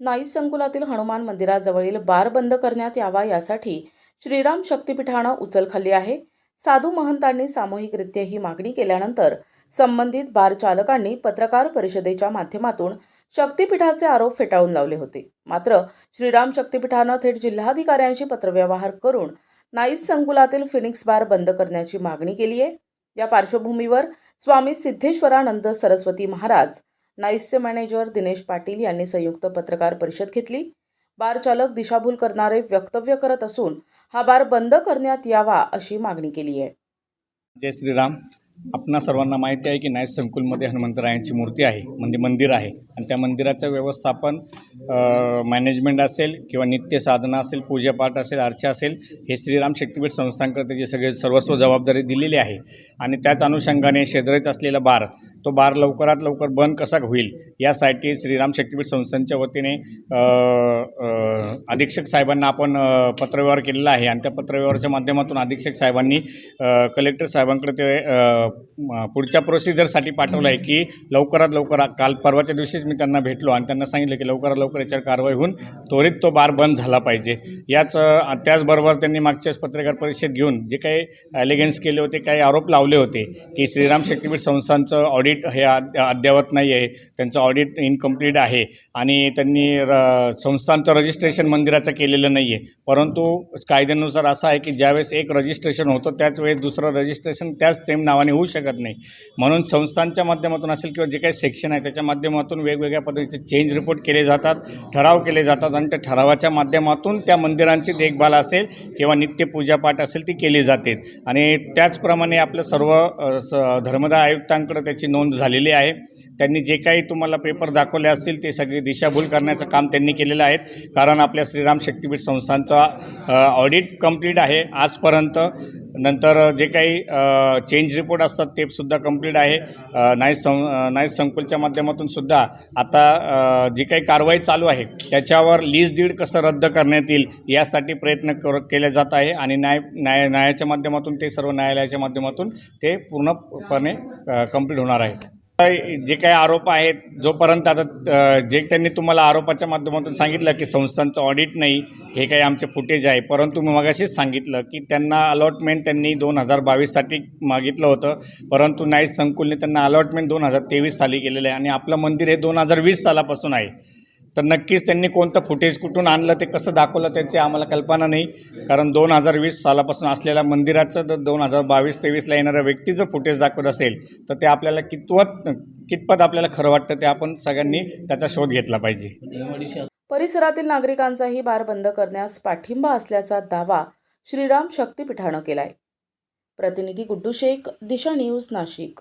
Nice संकुलातील हनुमान मंदिराजवळील बार बंद करण्यात यावा यासाठी श्रीराम शक्तिपीठानं उचल खाल्ली आहे. साधू महंतांनी सामूहिकरित्या ही मागणी केल्यानंतर संबंधित बार चालकांनी पत्रकार परिषदेच्या माध्यमातून शक्तिपीठाचे आरोप फेटाळून लावले होते. मात्र श्रीराम शक्तिपीठानं थेट जिल्हाधिकाऱ्यांशी पत्रव्यवहार करून नाईस संकुलातील फिनिक्स बार बंद करण्याची मागणी केली आहे या पार्श्वभूमीवर स्वामी सिद्धेश्वरानंद सरस्वती महाराज नाईसचे मॅनेजर दिनेश पाटील यांनी संयुक्त पत्रकार परिषद घेतली. बार चालक दिशाभूल करणारे वक्तव्य करत असून हा बार बंद करण्यात यावा अशी मागणी केली आहे. जय श्रीराम. आपणा सर्वांना माहिती आहे की नाईस संकुलमध्ये हनुमंतरायांची मूर्ती आहे म्हणजे मंदिर आहे. आणि त्या मंदिराचं व्यवस्थापन मॅनेजमेंट असेल किंवा नित्य साधना असेल पूजापाठ असेल अर्चा असेल हे श्रीराम शक्तीपीठ संस्थांकडे त्याची सगळे सर्वस्व जबाबदारी दिलेली आहे. आणि त्याच अनुषंगाने शेजारीच असलेला बार तो बार लवकरात लवकर बंद कसा होईल? यासाठी श्रीराम शक्तीपीठ संस्थांच्या वतीने अधीक्षक साहेबांना आपण पत्रव्यवहार केलेला आहे. आणि त्या पत्रव्यवहाराच्या माध्यमातून अधीक्षक साहेबांनी कलेक्टर साहेबांकडे ते पुढच्या प्रोसिजरसाठी पाठवलं आहे की लवकरात लवकर काल परवाच्या दिवशीच मी त्यांना भेटलो आणि त्यांना सांगितलं की लवकरात लवकर याच्यावर कारवाई होऊन त्वरित तो बार बंद झाला पाहिजे. याच त्याचबरोबर त्यांनी मागच्या पत्रकार परिषद घेऊन जे काही ॲलिगन्स केले होते काही आरोप लावले होते की श्रीराम शक्तीपीठ संस्थांचं ऑडिट हे अद्ययावत नाही आहे त्यांचं ऑडिट इनकम्प्लीट आहे. आणि त्यांनी र संस्थांचं रजिस्ट्रेशन मंदिराचं केलेलं नाही आहे परंतु कायद्यानुसार असं आहे की ज्यावेळेस एक रजिस्ट्रेशन होतं त्याच वेळेस दुसरं रजिस्ट्रेशन त्याच सेम नावाने होऊ शकत नाही. म्हणून संस्थांच्या माध्यमातून असेल किंवा जे काही सेक्शन आहे त्याच्या माध्यमातून वेगवेगळ्या पद्धतीचे चेंज रिपोर्ट केले जातात ठराव केले जातात आणि त्या ठरावाच्या माध्यमातून त्या मंदिरांची देखभाल असेल किंवा नित्य पूजापाठ असेल ती केली जाते. आणि त्याचप्रमाणे आपलं सर्व स धर्मदाय आयुक्तांकडे त्याची नोंद नोंद झालेली आहे. त्यांनी जे काही तुम्हाला पेपर दाखवले असतील ते सगळे दिशाभूल करण्याचं काम त्यांनी केलेलं आहे. कारण आपल्या श्रीराम शक्तीपीठ संस्थांचा ऑडिट कंप्लीट आहे. आजपर्यंत नंतर जे काही चेंज रिपोर्ट असतात ते सुद्धा कंप्लीट आहे. नाईस सं नाईस संकुलच्या माध्यमातून सुद्धा आता जी काही कारवाई चालू आहे त्याच्यावर लीज डीड कसं रद्द करण्यात येईल यासाठी प्रयत्न कर केले जात आहे आणि न्याय न्याय न्यायाच्या माध्यमातून ते सर्व न्यायालयाच्या माध्यमातून ते पूर्णपणे कंप्लीट होणार आहेत जे काही आरोप आहेत जोपर्यंत आता जे त्यांनी तुम्हाला आरोपाच्या माध्यमातून सांगितलं की संस्थांचं ऑडिट नाही हे काही आमचे फुटेज आहे परंतु मी मगाशीच सांगितलं की त्यांना अलॉटमेंट त्यांनी दोन हजार बावीससाठी मागितलं होतं परंतु नाईस संकुलने त्यांना अलॉटमेंट दोन हजार तेवीस साली केलेलं आहे आणि आपलं मंदिर हे दोन हजार वीस सालापासून आहे. तर नक्कीच त्यांनी कोणतं फुटेज कुठून आणलं ते कसं दाखवलं त्याची आम्हाला कल्पना नाही. कारण दोन हजार वीस सालापासून असलेल्या मंदिराचं जर दोन हजार बावीस तेवीसला येणाऱ्या व्यक्ती जर फुटेज दाखवत असेल तर ते आपल्याला कितवत कितपत आपल्याला खरं वाटतं ते आपण सगळ्यांनी त्याचा शोध घेतला पाहिजे. परिसरातील नागरिकांचाही बार बंद करण्यास पाठिंबा असल्याचा दावा श्रीराम शक्तिपीठानं केलाय. प्रतिनिधी गुड्डू शेख दिशा न्यूज नाशिक.